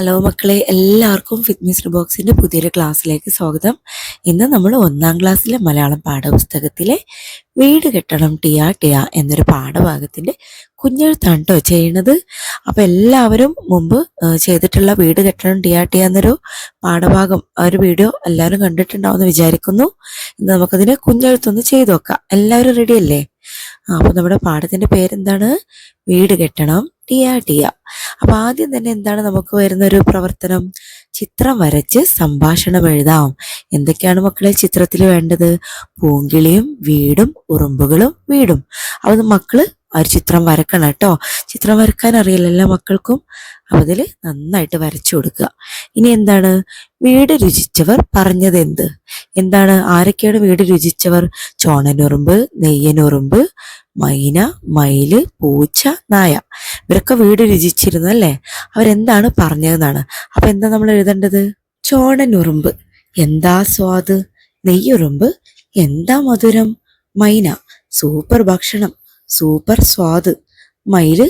Hello മക്കളെ. എല്ലാവർക്കും fitness ബോക്സിന്റെ പുതിയൊരു ക്ലാസ്സിലേക്ക് സ്വാഗതം. ഇന്ന് നമ്മൾ ഒന്നാം ക്ലാസ്സിലെ മലയാളം പാഠപുസ്തകത്തിലെ വീട് കെട്ടണം ടിയാ ടിയാ എന്നൊരു പാഠഭാഗത്തിന്റെ കുഞ്ഞെഴുത്താണ് കേട്ടോ ചെയ്യണത് അപ്പോൾ എല്ലാവരും മുമ്പ് ചെയ്തിട്ടുള്ള വീട് കെട്ടണം ടിയാ ടിയാ എന്നൊരു പാഠഭാഗം ആ ഒരു വീഡിയോ എല്ലാവരും കണ്ടിട്ടുണ്ടാവുമെന്ന് വിചാരിക്കുന്നു. ഇന്ന് നമുക്കതിനെ കുഞ്ഞെഴുത്തൊന്ന് ചെയ്തു നോക്കാം. എല്ലാവരും റെഡി അല്ലേ ആ, അപ്പൊ നമ്മുടെ പാഠത്തിന്റെ പേരെന്താണ്? വീട് കെട്ടണം. ടിയ ടിയ. അപ്പൊ ആദ്യം തന്നെ എന്താണ് നമുക്ക് വരുന്ന ഒരു പ്രവർത്തനം? ചിത്രം വരച്ച് സംഭാഷണം എഴുതാം. എന്തൊക്കെയാണ് മക്കളെ ചിത്രത്തിൽ വേണ്ടത്? പൂങ്കിളിയും വീടും ഉറുമ്പുകളും വീടും. അപ്പൊ മക്കൾ ആ ഒരു ചിത്രം വരക്കണം കേട്ടോ. ചിത്രം വരക്കാൻ അറിയില്ല എല്ലാ മക്കൾക്കും അതിൽ നന്നായിട്ട് വരച്ചു കൊടുക്കുക. ഇനി എന്താണ്? വീട് രുചിച്ചവർ പറഞ്ഞത് എന്ത് എന്താണ്? ആരൊക്കെയാണ് വീട് രുചിച്ചവർ? ചോണനുറുമ്പ് നെയ്യനുറുമ്പ് മൈന മയിൽ പൂച്ച നായ. ഇവരൊക്കെ വീട് രുചിച്ചിരുന്നല്ലേ അവരെന്താണ് പറഞ്ഞതെന്നാണ്. അപ്പൊ എന്താ നമ്മൾ എഴുതേണ്ടത്? ചോണനുറുമ്പ്. എന്താ സ്വാദ് നെയ്യുറുമ്പ്. എന്താ മധുരം? മൈന. സൂപ്പർ ഭക്ഷണം. സൂപ്പർ സ്വാദ് മയിൽ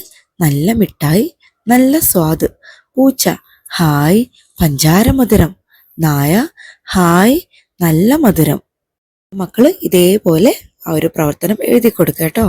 നല്ല മിഠായി നല്ല സ്വാദ് പൂച്ച. ഹായ്. പഞ്ചാര മധുരം നായ ഹായ് നല്ല മധുരം. മക്കൾ ഇതേപോലെ ആ ഒരു പ്രവർത്തനം എഴുതി കൊടുക്കുക കേട്ടോ.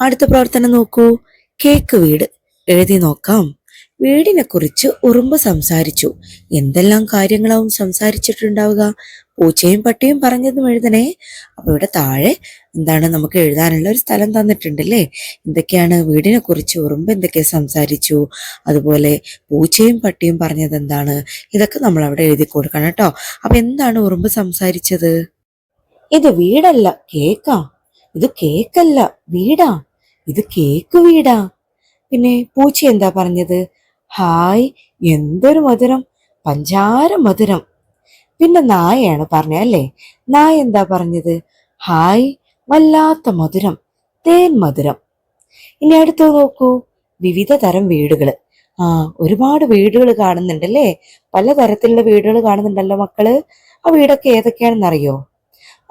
അടുത്ത പ്രവർത്തനം നോക്കൂ. കേക്ക് വീട്. എഴുതി നോക്കാം. വീടിനെ കുറിച്ച് ഉറുമ്പ് സംസാരിച്ചു. എന്തെല്ലാം കാര്യങ്ങളാവും സംസാരിച്ചിട്ടുണ്ടാവുക? പൂച്ചയും പട്ടിയും പറഞ്ഞതും എഴുതണേ. അപ്പൊ ഇവിടെ താഴെ എന്താണ് നമുക്ക് എഴുതാനുള്ള ഒരു സ്ഥലം തന്നിട്ടുണ്ടല്ലേ? എന്തൊക്കെയാണ് വീടിനെ കുറിച്ച് ഉറുമ്പ് എന്തൊക്കെ സംസാരിച്ചു? അതുപോലെ പൂച്ചയും പട്ടിയും പറഞ്ഞത് എന്താണ്? ഇതൊക്കെ നമ്മൾ അവിടെ എഴുതി കൊടുക്കണം കേട്ടോ. അപ്പൊ എന്താണ് ഉറുമ്പ് സംസാരിച്ചത്? ഇത് വീടല്ല കേക്കാ. ഇത് കേക്കല്ല വീടാ. ഇത് കേക്ക് വീടാ. പിന്നെ പൂച്ച എന്താ പറഞ്ഞത്? ഹായ് എന്തൊരു മധുരം. പഞ്ചാര മധുരം. പിന്നെ നായയാണ് പറഞ്ഞത് അല്ലേ? നായ എന്താ പറഞ്ഞത്? ഹായ് വല്ലാത്ത മധുരം തേൻ മധുരം. ഇനി അടുത്ത് നോക്കൂ വിവിധ തരം വീടുകൾ ആ ഒരുപാട് വീടുകൾ കാണുന്നുണ്ടല്ലേ? പലതരത്തിലുള്ള വീടുകൾ കാണുന്നുണ്ടല്ലോ മക്കൾ. ആ വീടൊക്കെ ഏതൊക്കെയാണെന്ന് അറിയോ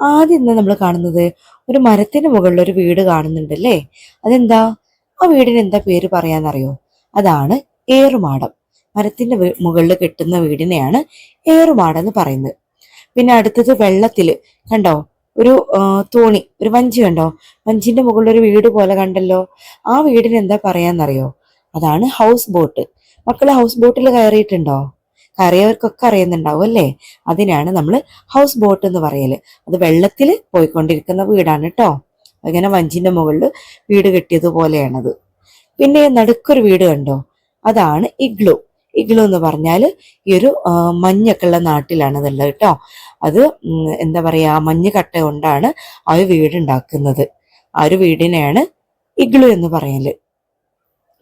ആദ്യം ഇന്ന് നമ്മൾ കാണുന്നത് ഒരു മരത്തിന് മുകളിൽ ഒരു വീട് കാണുന്നുണ്ടല്ലേ? അതെന്താ? ആ വീടിന് എന്താ പേര് പറയാന്നറിയോ? അതാണ് ഏറുമാടം. മരത്തിന്റെ മുകളിൽ കെട്ടുന്ന വീടിനെയാണ് ഏറുമാടം എന്ന് പറയുന്നത്. പിന്നെ അടുത്തത് വെള്ളത്തിൽ. കണ്ടോ? ഒരു തോണി ഒരു വഞ്ചി കണ്ടോ? വഞ്ചിന്റെ മുകളിൽ ഒരു വീട് പോലെ കണ്ടല്ലോ. ആ വീടിന് എന്താ പറയാന്നറിയോ? അതാണ് ഹൗസ് ബോട്ട് മക്കൾ ഹൗസ് ബോട്ടിൽ കയറിയിട്ടുണ്ടോ? കയറിയവർക്കൊക്കെ അറിയുന്നുണ്ടാവും അല്ലേ? അതിനാണ് നമ്മൾ ഹൗസ് ബോട്ട് എന്ന് പറയൽ. അത് വെള്ളത്തിൽ പോയിക്കൊണ്ടിരിക്കുന്ന വീടാണ് കേട്ടോ അങ്ങനെ വഞ്ചിന്റെ മുകളിൽ വീട് കെട്ടിയതുപോലെയാണത് പിന്നെ നടുക്കൊരു വീട് കണ്ടോ? അതാണ് ഇഗ്ലു. ഇഗ്ലു എന്ന് പറഞ്ഞാൽ ഈ ഒരു ആ, മഞ്ഞൊക്കെ ഉള്ള നാട്ടിലാണ് അതുള്ളത് കേട്ടോ അത് എന്താ പറയാ മഞ്ഞ് കട്ട കൊണ്ടാണ് ആ ഒരു വീട് ഉണ്ടാക്കുന്നത് ആ ഒരു വീടിനെയാണ് ഇഗ്ലു എന്ന് പറയൽ.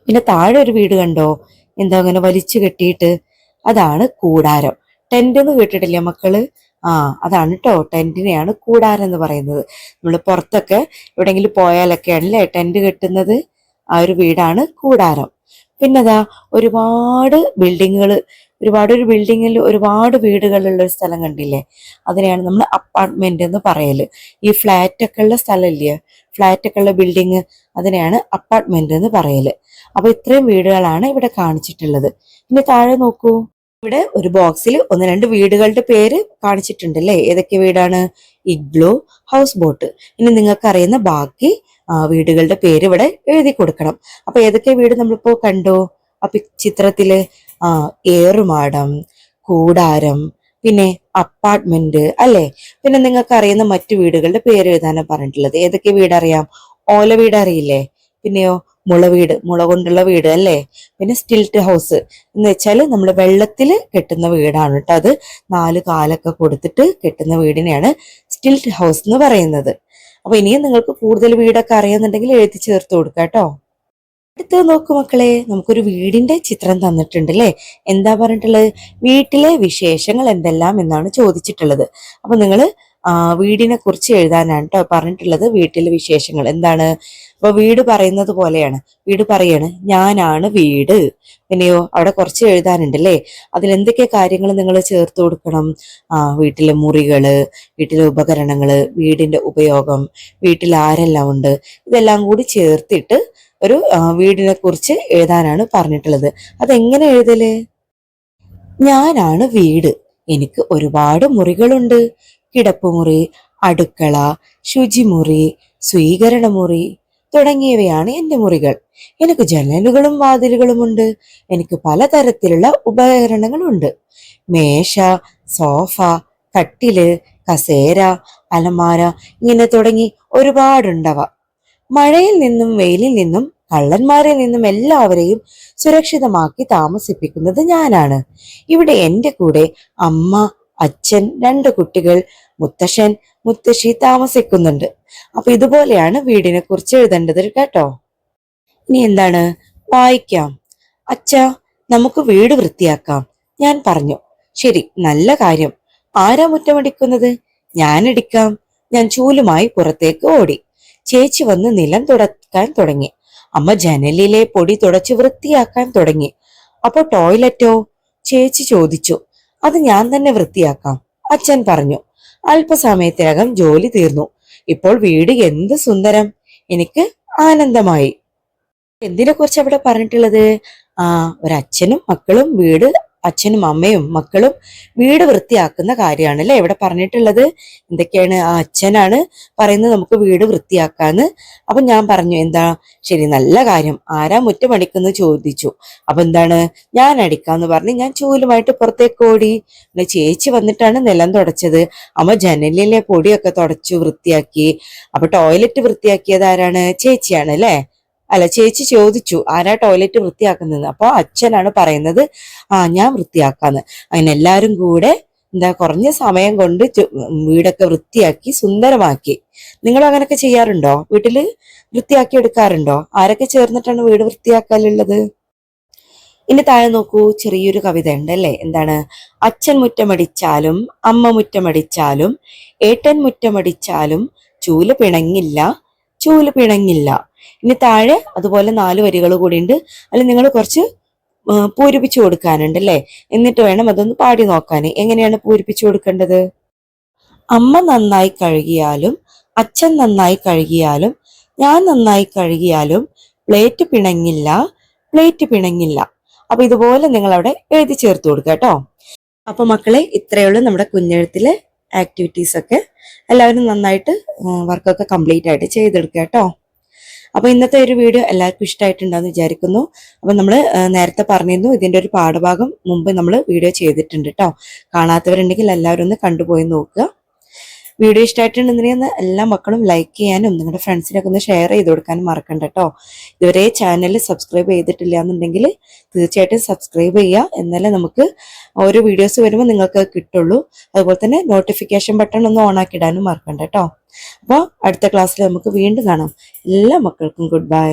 പിന്നെ താഴെ ഒരു വീട് കണ്ടോ? എന്താ അങ്ങനെ വലിച്ചു കെട്ടിയിട്ട് അതാണ് കൂടാരം. ടെന്റ് എന്ന് കേട്ടിട്ടില്ലേ മക്കൾ? ആ അതാണ് കേട്ടോ ടെന്റിനെയാണ് കൂടാരം എന്ന് പറയുന്നത്. നമ്മൾ പുറത്തൊക്കെ എവിടെയെങ്കിലും പോയാലൊക്കെ ആണല്ലേ ടെന്റ് കെട്ടുന്നത്? ആ ഒരു വീടാണ് കൂടാരം. പിന്നെതാ ഒരുപാട് ബിൽഡിങ്ങുകൾ ഒരുപാട് ഒരു ബിൽഡിങ്ങിൽ ഒരുപാട് വീടുകളുള്ള ഒരു സ്ഥലം കണ്ടില്ലേ? അതിനെയാണ് നമ്മൾ അപ്പാർട്ട്മെന്റ് എന്ന് പറയൽ. ഈ ഫ്ലാറ്റ് ഒക്കെ ഉള്ള സ്ഥലമില്ലേ? ഫ്ലാറ്റ് ഒക്കെ ഉള്ള ബിൽഡിങ് അതിനെയാണ് അപ്പാർട്ട്മെന്റ് എന്ന് പറയൽ. അപ്പൊ ഇത്രയും വീടുകളാണ് ഇവിടെ കാണിച്ചിട്ടുള്ളത്. ഇനി താഴെ നോക്കൂ. ഇവിടെ ഒരു ബോക്സിൽ ഒന്ന് രണ്ട് വീടുകളുടെ പേര് കാണിച്ചിട്ടുണ്ട് അല്ലേ ഏതൊക്കെ വീടാണ്? ഇഗ്ലോ ഹൗസ് ബോട്ട് ഇനി നിങ്ങൾക്കറിയുന്ന ബാക്കി വീടുകളുടെ പേര് ഇവിടെ എഴുതി കൊടുക്കണം. അപ്പൊ ഏതൊക്കെ വീട് നമ്മളിപ്പോ കണ്ടോ? ആ ചിത്രത്തിൽ ഏറുമാടം കൂടാരം പിന്നെ അപ്പാർട്ട്മെന്റ് അല്ലെ? പിന്നെ നിങ്ങൾക്ക് അറിയുന്ന മറ്റു വീടുകളുടെ പേര് എഴുതാനാണ് പറഞ്ഞിട്ടുള്ളത്. ഏതൊക്കെ വീട് അറിയാം ഓല വീട് അറിയില്ലേ പിന്നെയോ മുള വീട് മുള കൊണ്ടുള്ള വീട് അല്ലേ? പിന്നെ സ്റ്റിൽറ്റ് ഹൗസ് എന്ന് വെച്ചാൽ നമ്മൾ വെള്ളത്തിൽ കെട്ടുന്ന വീടാണ് കേട്ടോ അത്. നാല് കാലൊക്കെ കൊടുത്തിട്ട് കെട്ടുന്ന വീടിനെയാണ് സ്റ്റിൽറ്റ് ഹൗസ് എന്ന് പറയുന്നത്. അപ്പൊ ഇനിയും നിങ്ങൾക്ക് കൂടുതൽ വീടൊക്കെ അറിയുന്നുണ്ടെങ്കിൽ എഴുതി ചേർത്ത് കൊടുക്കാം കേട്ടോ. അടുത്തത് നോക്കു മക്കളെ നമുക്കൊരു വീടിന്റെ ചിത്രം തന്നിട്ടുണ്ട് അല്ലേ എന്താ പറഞ്ഞിട്ടുള്ളത്? വീട്ടിലെ വിശേഷങ്ങൾ എന്തെല്ലാം എന്നാണ് ചോദിച്ചിട്ടുള്ളത്. അപ്പൊ നിങ്ങൾ വീടിനെ കുറിച്ച് എഴുതാനാണ് കേട്ടോ പറഞ്ഞിട്ടുള്ളത്. വീട്ടിലെ വിശേഷങ്ങൾ എന്താണ്? അപ്പൊ വീട് പറയുന്നത് പോലെയാണ്. വീട് പറയാണ് ഞാനാണ് വീട്. പിന്നെയോ അവിടെ കുറച്ച് എഴുതാനുണ്ട് അല്ലേ അതിൽ എന്തൊക്കെ കാര്യങ്ങൾ നിങ്ങൾ ചേർത്ത് കൊടുക്കണം? ആ വീട്ടിലെ മുറികൾ വീട്ടിലെ ഉപകരണങ്ങൾ വീടിന്റെ ഉപയോഗം വീട്ടിൽ ആരെല്ലാം ഉണ്ട്? ഇതെല്ലാം കൂടി ചേർത്തിട്ട് ഒരു വീടിനെ കുറിച്ച് എഴുതാനാണ് പറഞ്ഞിട്ടുള്ളത്. അതെങ്ങനെ എഴുതൽ? ഞാനാണ് വീട്. എനിക്ക് ഒരുപാട് മുറികളുണ്ട്. കിടപ്പുമുറി അടുക്കള ശുചിമുറി സ്വീകരണമുറി തുടങ്ങിയവയാണ് എന്റെ മുറികൾ. എനിക്ക് ജനലുകളും വാതിലുകളുമുണ്ട്. എനിക്ക് പലതരത്തിലുള്ള ഉപകരണങ്ങളുണ്ട്. മേശ സോഫ കട്ടിൽ കസേര അലമാര ഇങ്ങനെ തുടങ്ങി ഒരുപാടുണ്ടവ. മഴയിൽ നിന്നും വെയിലിൽ നിന്നും കള്ളന്മാരിൽ നിന്നും എല്ലാവരെയും സുരക്ഷിതമാക്കി താമസിപ്പിക്കുന്നത് ഞാനാണ്. ഇവിടെ എന്റെ കൂടെ അമ്മ അച്ഛൻ രണ്ട് കുട്ടികൾ മുത്തശ്ശൻ മുത്തശ്ശി താമസിക്കുന്നുണ്ട്. അപ്പൊ ഇതുപോലെയാണ് വീടിനെ കുറിച്ച് എഴുതേണ്ടത് കേട്ടോ? ഇനി എന്താണ്? വായിക്കാം. അച്ഛ നമുക്ക് വീട് വൃത്തിയാക്കാം. ഞാൻ പറഞ്ഞു. ശരി നല്ല കാര്യം. ആരാ മുറ്റമടിക്കുന്നത്? ഞാൻ ഇടിക്കാം ഞാൻ ചൂലുമായി പുറത്തേക്ക് ഓടി. ചേച്ചി വന്ന് നിലം തുടക്കാൻ തുടങ്ങി. അമ്മ ജനലിലെ പൊടി തുടച്ച് വൃത്തിയാക്കാൻ തുടങ്ങി. അപ്പോൾ ടോയ്ലറ്റോ? ചേച്ചി ചോദിച്ചു. അത് ഞാൻ തന്നെ വൃത്തിയാക്കാം അച്ഛൻ പറഞ്ഞു. അല്പസമയത്തിനകം ജോലി തീർന്നു. ഇപ്പോൾ വീട് എന്ത് സുന്ദരം. എനിക്ക് ആനന്ദമായി. എന്തിനെ കുറിച്ച് അവിടെ പറഞ്ഞിട്ടുള്ളത്? ആ ഒരച്ഛനും മക്കളും വീട് അച്ഛനും അമ്മയും മക്കളും വീട് വൃത്തിയാക്കുന്ന കാര്യമാണ് അല്ലെ ഇവിടെ പറഞ്ഞിട്ടുള്ളത്? എന്തൊക്കെയാണ് ആ അച്ഛനാണ് പറയുന്നത് നമുക്ക് വീട് വൃത്തിയാക്കാന്ന്. അപ്പൊ ഞാൻ പറഞ്ഞു എന്താ? ശരി നല്ല കാര്യം. ആരാ മുറ്റമടിക്കുന്നു ചോദിച്ചു. അപ്പൊ എന്താണ്? ഞാൻ അടിക്കാന്ന് പറഞ്ഞ്. ഞാൻ ചൂലുമായിട്ട് പുറത്തേക്ക് ഓടി. ചേച്ചി വന്നിട്ടാണ് നിലം തുടച്ചത്. അമ്മ ജനലിലെ പൊടിയൊക്കെ തുടച്ചു വൃത്തിയാക്കി. അപ്പൊ ടോയ്ലറ്റ് വൃത്തിയാക്കിയത് ആരാണ്? ചേച്ചിയാണ് അല്ലെ? അല്ല ചേച്ചി ചോദിച്ചു ആരാ ടോയ്ലറ്റ് വൃത്തിയാക്കുന്നത് അപ്പോൾ അച്ഛനാണ് പറയുന്നത് ആ ഞാൻ വൃത്തിയാക്കാന്ന്. അങ്ങനെ എല്ലാരും കൂടെ എന്താ കുറഞ്ഞ സമയം കൊണ്ട് വീടൊക്കെ വൃത്തിയാക്കി സുന്ദരമാക്കി. നിങ്ങൾ അങ്ങനെയൊക്കെ ചെയ്യാറുണ്ടോ? വീട്ടിൽ വൃത്തിയാക്കി എടുക്കാറുണ്ടോ? ആരൊക്കെ ചേർന്നിട്ടാണ് വീട് വൃത്തിയാക്കാനുള്ളത് ഇനി താഴെ നോക്കൂ ചെറിയൊരു കവിത ഉണ്ട് അല്ലേ? എന്താണ്? അച്ഛൻ മുറ്റമടിച്ചാലും അമ്മ മുറ്റമടിച്ചാലും ഏട്ടൻ മുറ്റമടിച്ചാലും ചൂൽ പിണങ്ങില്ല ചൂൽ പിണങ്ങില്ല ഇനി താഴെ അതുപോലെ നാല് വരികൾ കൂടി ഉണ്ട് അതിൽ നിങ്ങൾ കുറച്ച് പൂരിപ്പിച്ചു കൊടുക്കാനുണ്ട് അല്ലേ? എന്നിട്ട് വേണം അതൊന്ന് പാടി നോക്കാൻ എങ്ങനെയാണ് പൂരിപ്പിച്ചു കൊടുക്കേണ്ടത്? അമ്മ നന്നായി കഴുകിയാലും അച്ഛൻ നന്നായി കഴുകിയാലും ഞാൻ നന്നായി കഴുകിയാലും പ്ലേറ്റ് പിണങ്ങില്ല പ്ലേറ്റ് പിണങ്ങില്ല. അപ്പൊ ഇതുപോലെ നിങ്ങൾ അവിടെ എഴുതി ചേർത്ത് കൊടുക്കുക കേട്ടോ. അപ്പൊ മക്കളെ ഇത്രയേ ഉള്ളൂ നമ്മുടെ കുഞ്ഞെഴുത്തിലെ ആക്ടിവിറ്റീസ് ഒക്കെ. എല്ലാവരും നന്നായിട്ട് വർക്കൊക്കെ കംപ്ലീറ്റ് ആയിട്ട് ചെയ്തെടുക്കുക കേട്ടോ. അപ്പൊ ഇന്നത്തെ ഒരു വീഡിയോ എല്ലാവർക്കും ഇഷ്ടമായിട്ടുണ്ടാന്ന് വിചാരിക്കുന്നു. അപ്പോൾ നമ്മൾ നേരത്തെ പറഞ്ഞിരുന്നു ഇതിന്റെ ഒരു പാഠഭാഗം മുമ്പ് നമ്മൾ വീഡിയോ ചെയ്തിട്ടുണ്ട് കേട്ടോ കാണാത്തവരുണ്ടെങ്കിൽ എല്ലാവരും ഒന്ന് കണ്ടുപോയി നോക്കുക. വീഡിയോ ഇഷ്ടമായിട്ടുണ്ടെന്നുണ്ടെങ്കിൽ എല്ലാ മക്കളും ലൈക്ക് ചെയ്യാനും നിങ്ങളുടെ ഫ്രണ്ട്സിനൊക്കെ ഒന്ന് ഷെയർ ചെയ്ത് കൊടുക്കാനും മറക്കണ്ട കേട്ടോ ഇതുവരെ ചാനൽ സബ്സ്ക്രൈബ് ചെയ്തിട്ടില്ല എന്നുണ്ടെങ്കിൽ തീർച്ചയായിട്ടും സബ്സ്ക്രൈബ് ചെയ്യുക എന്നാലേ നമുക്ക് ഓരോ വീഡിയോസ് വരുമ്പോൾ നിങ്ങൾക്ക് കിട്ടുള്ളൂ. അതുപോലെ തന്നെ നോട്ടിഫിക്കേഷൻ ബട്ടൺ ഒന്ന് ഓൺ ഇടാനും മറക്കണ്ട കേട്ടോ അപ്പോൾ അടുത്ത ക്ലാസ്സിൽ നമുക്ക് വീണ്ടും കാണാം. എല്ലാ മക്കൾക്കും ഗുഡ് ബൈ